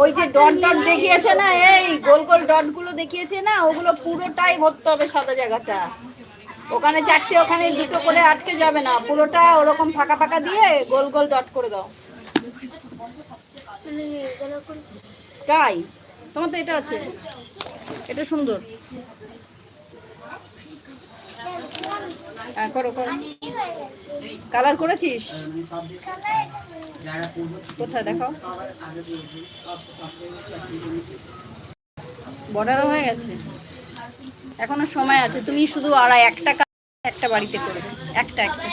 ওই যে dot dot দেখিয়েছে না, এই গোল গোল ডটগুলো দেখিয়েছে না, ওগুলো পুরোটাই ভরতে হবে সাদা জায়গাটা। ওখানে চারটে, ওখানে দুটো করে আটকে যাবে না, পুরোটা ওরকম ফাঁকা ফাঁকা দিয়ে গোল গোল ডট করে দাও। স্কাই, তোমার তো এটা আছে, এটা সুন্দর। হ্যাঁ করো করো। কালার করেছিস? কোথায় দেখাও? বর্ডারও হয়ে গেছে। এখনও সময় আছে। তুমি শুধু আড়াই, একটা একটা বাড়িতে করবে। একটা একটা।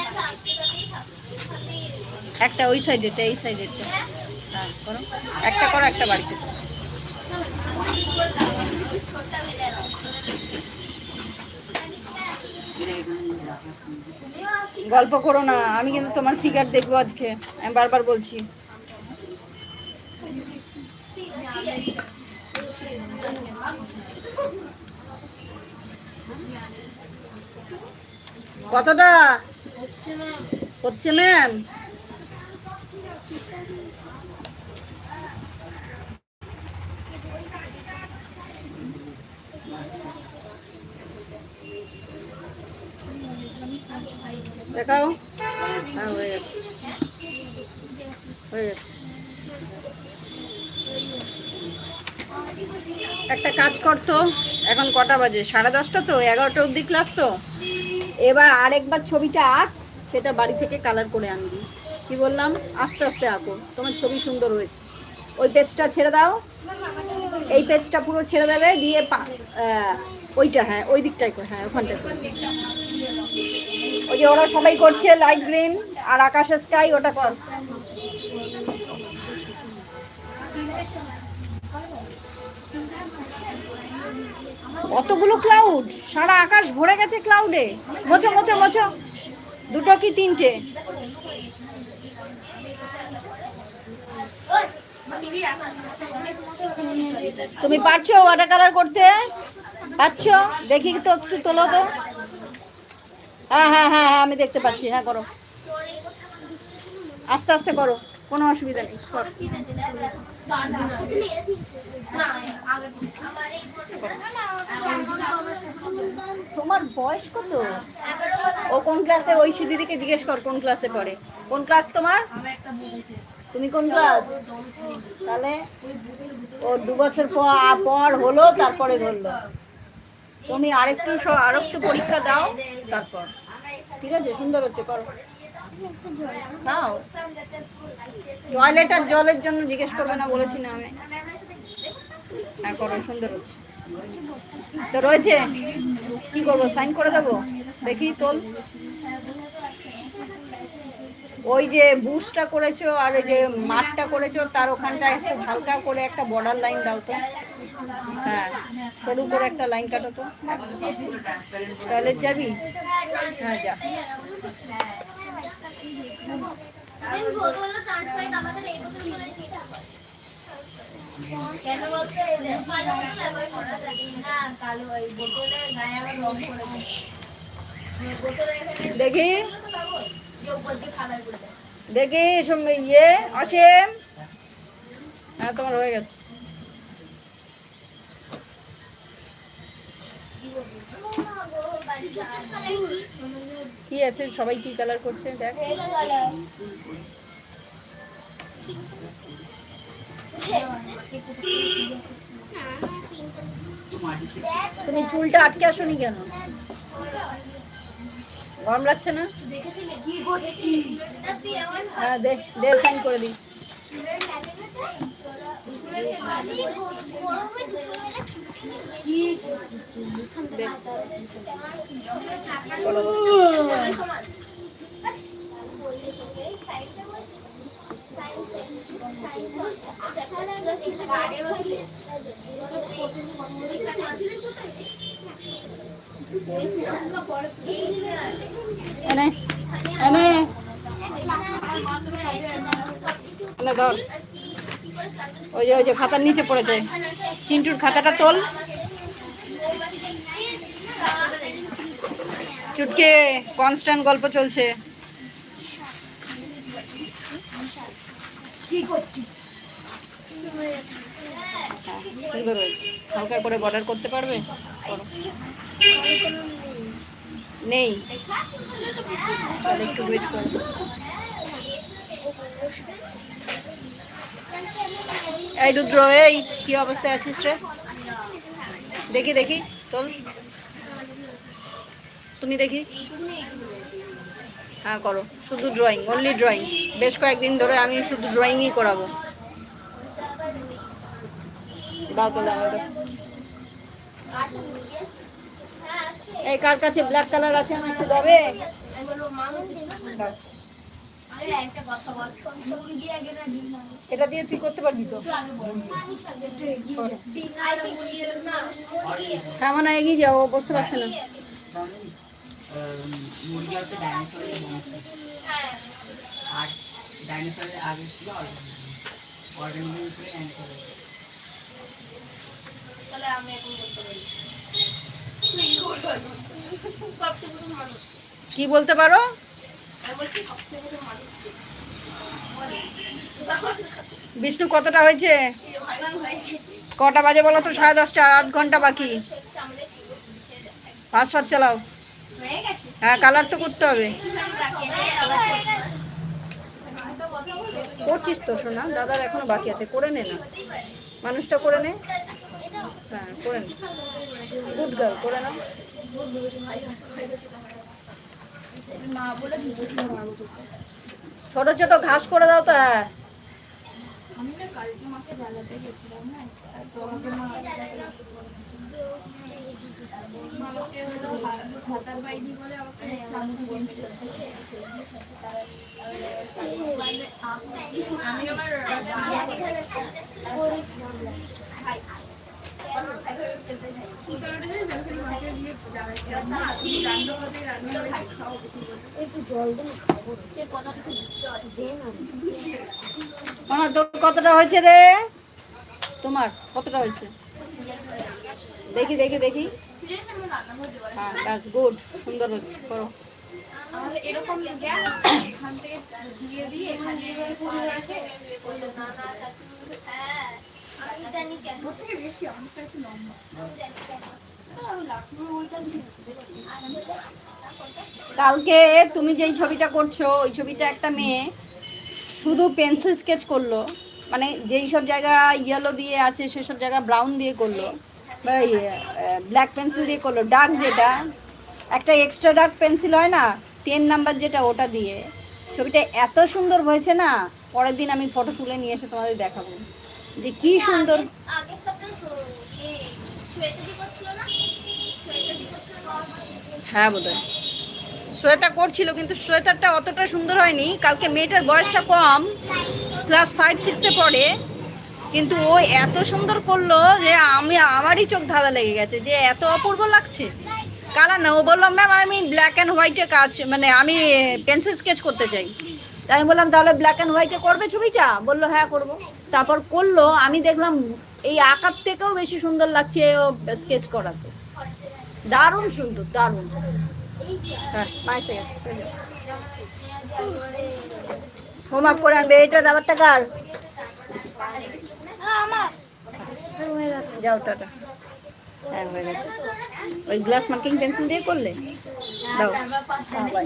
একটা ওই সাইডেতে এই সাইডেতে হ্যাঁ করো। একটা করো, একটা বাড়িতে করো। গল্প করো না, আমি কিন্তু তোমার ফিগার দেখব আজকে। আমি বারবার বলছি। কতটা? হচ্ছে ম্যাম দেখাও। হ্যাঁ হয়ে গেছে। হয়ে গেছে। একটা কাজ করতো এখন কটা বাজে? সাড়ে দশটা তো, এগারোটা অবধি ক্লাস তো। এবার আরেকবার ছবিটা আঁক, সেটা বাড়ি থেকে কালার করে আনবি। কি বললাম? আস্তে আস্তে আঁকো। তোমার ছবি সুন্দর হয়েছে। ওই পেজটা ছেড়ে দাও। এই পেজটা পুরো ছেড়ে দেবে, দিয়ে ওইটা হ্যাঁ ওই দিকটাই হ্যাঁ ওখানটায়। ওই যে ওরা সবাই করছে লাইট গ্রিন আর আকাশের স্কাই ওটা কর। কতগুলো ক্লাউড সারা আকাশ ভরে গেছে ক্লাউডে মোছো মোছো মোছো। দুটো কি তিনটে? তুমি পারছ ওয়াটার কালার করতে? পারছ? দেখি তো, একটু তোলো তো। হ্যাঁ হ্যাঁ হ্যাঁ হ্যাঁ আমি দেখতে পাচ্ছি হ্যাঁ করো। আস্তে আস্তে করো, কোনো অসুবিধা নেই তোমার বয়স কত? ও কোন ক্লাসে ঐশী দিদিকে জিজ্ঞেস কর, কোন ক্লাসে পড়ে। কোন ক্লাস তোমার? তুমি কোন ক্লাস তাহলে ও দু বছর পর হলো, তারপরে ধরলো। তুমি আরেকটু আরেকটু পরীক্ষা দাও, তারপর। ঠিক আছে সুন্দর হচ্ছে করো। দাও টয়লেট আর জলের জন্য জিজ্ঞেস করবে না বলেছি না আমি। হ্যাঁ করো সুন্দর হচ্ছে। তো রয়েছে? কি করব সাইন করে দেবো? দেখি তোল। ওই যে বুশটা করেছ আর ওই যে মাঠটা করেছ, তার ওখানটা একটু হালকা করে একটা বর্ডার লাইন দাও তো। হ্যাঁ সরু করে একটা লাইন কাটো তো। টয়লেট যাবি? হ্যাঁ যা। দেখি। দেখি, সঙ্গে ইয়ে অসীম হ্যাঁ তোমার হয়ে গেছে। কি আছে? সবাই কি কালার করছে? দেখ। তুমি চুলটা আটকে আসনি কেন? গরম লাগছে না? হ্যাঁ দে দে সাইন করে দিই। দে। এনে এনে ধর ওই যে ওই যে খাতার নিচে পড়েছে। চিন্টুর খাতাটা তোল। চুটকে কনস্ট্যান্ট গল্প চলছে। সুন্দর হালকা করে বর্ডার করতে পারবে? নেই। একটু ওয়েট করো। এই রুদ্র এই কি অবস্থায় আছিস রে? দেখি দেখি তোল তুমি দেখি। হ্যাঁ করো। শুধু ড্রয়িং অনলি ড্রয়িং বেশ কয়েকদিন ধরে আমি শুধু ড্রয়িংই করাবো। দাও তো, দাও। এই কার কাছে ব্ল্যাক কালার আছে আমার একটু দেবে। এটা দিয়ে তুই করতে পারবি তো? হ্যাঁ মানে এগিয়ে যাও বুঝতে পারছে না। কি বলতে পারো? বিষ্ণু, কতটা হয়েছে? কটা বাজে বলো তো? সাড়ে দশটা, আধ ঘণ্টা বাকি। পাঁচ সাত চালাও। হ্যাঁ কালার তো করতে হবে। করছিস তো, শোনা দাদার এখনও বাকি আছে, করে নে না। মানুষটা করে নে। হ্যাঁ করে নে। গুড গার্ল করে না ছোট ছোট ঘাস করে দাও তো হ্যাঁ। মামা তোর কতটা হয়েছে রে? তোমার কতটা হয়েছে? দেখি দেখি দেখি। হ্যাঁ ব্যাস গুড সুন্দর হচ্ছে করো। এরকম এখান থেকে দিয়ে দিয়ে এখানে পুরো আছে। ওর থেকে বেশি অনেকটা একটু লম্বা। কালকে তুমি যেই ছবিটা করছ ওই ছবিটা একটা মেয়ে শুধু পেন্সিল স্কেচ করল। মানে যেই সব জায়গা ইয়েলো দিয়ে আছে সেসব জায়গা ব্রাউন দিয়ে করল। বা ব্ল্যাক পেন্সিল দিয়ে করল। ডার্ক যেটা একটা এক্সট্রা ডার্ক পেন্সিল হয় না টেন নাম্বার যেটা ওটা দিয়ে। ছবিটা এত সুন্দর হয়েছে না পরের দিন আমি ফটো তুলে নিয়ে এসে তোমাদের দেখাবো। যে কি সুন্দর আগের সপ্তাহে শ্বেতা দি করছিল না শ্বেতা দি করছিল না হ্যাঁ বোধহয়। সোয়েটার করছিল, কিন্তু সোয়েটারটা অতটা সুন্দর হয়নি। কালকে মেয়েটার বয়সটা কম ক্লাস ফাইভ সিক্সে পড়ে। কিন্তু ও এত সুন্দর করল যে আমি, আমারই চোখ ধাঁধা লেগে গেছে, যে এত অপূর্ব লাগছে। কালার না, ও বললাম ম্যাম আমি ব্ল্যাক অ্যান্ড হোয়াইটে কাজ মানে আমি পেন্সিল স্কেচ করতে চাই। আমি বললাম, তাহলে ব্ল্যাক অ্যান্ড হোয়াইটে করবে ছবিটা? বলল হ্যাঁ করব। তারপর করল, আমি দেখলাম এই আঁকার থেকেও বেশি সুন্দর লাগছে ও স্কেচ করাতে। দারুণ সুন্দর দারুণ। হ্যাঁ এসে গেছে হোমওয়ার্ক করে আনবে এইটা ব্যাপারটা কার যাও টাটা। হ্যাঁ হয়ে গেছে। ওই গ্লাস মার্কিং পেন্সিল দিয়ে করলে? দাও। হ্যাঁ বাই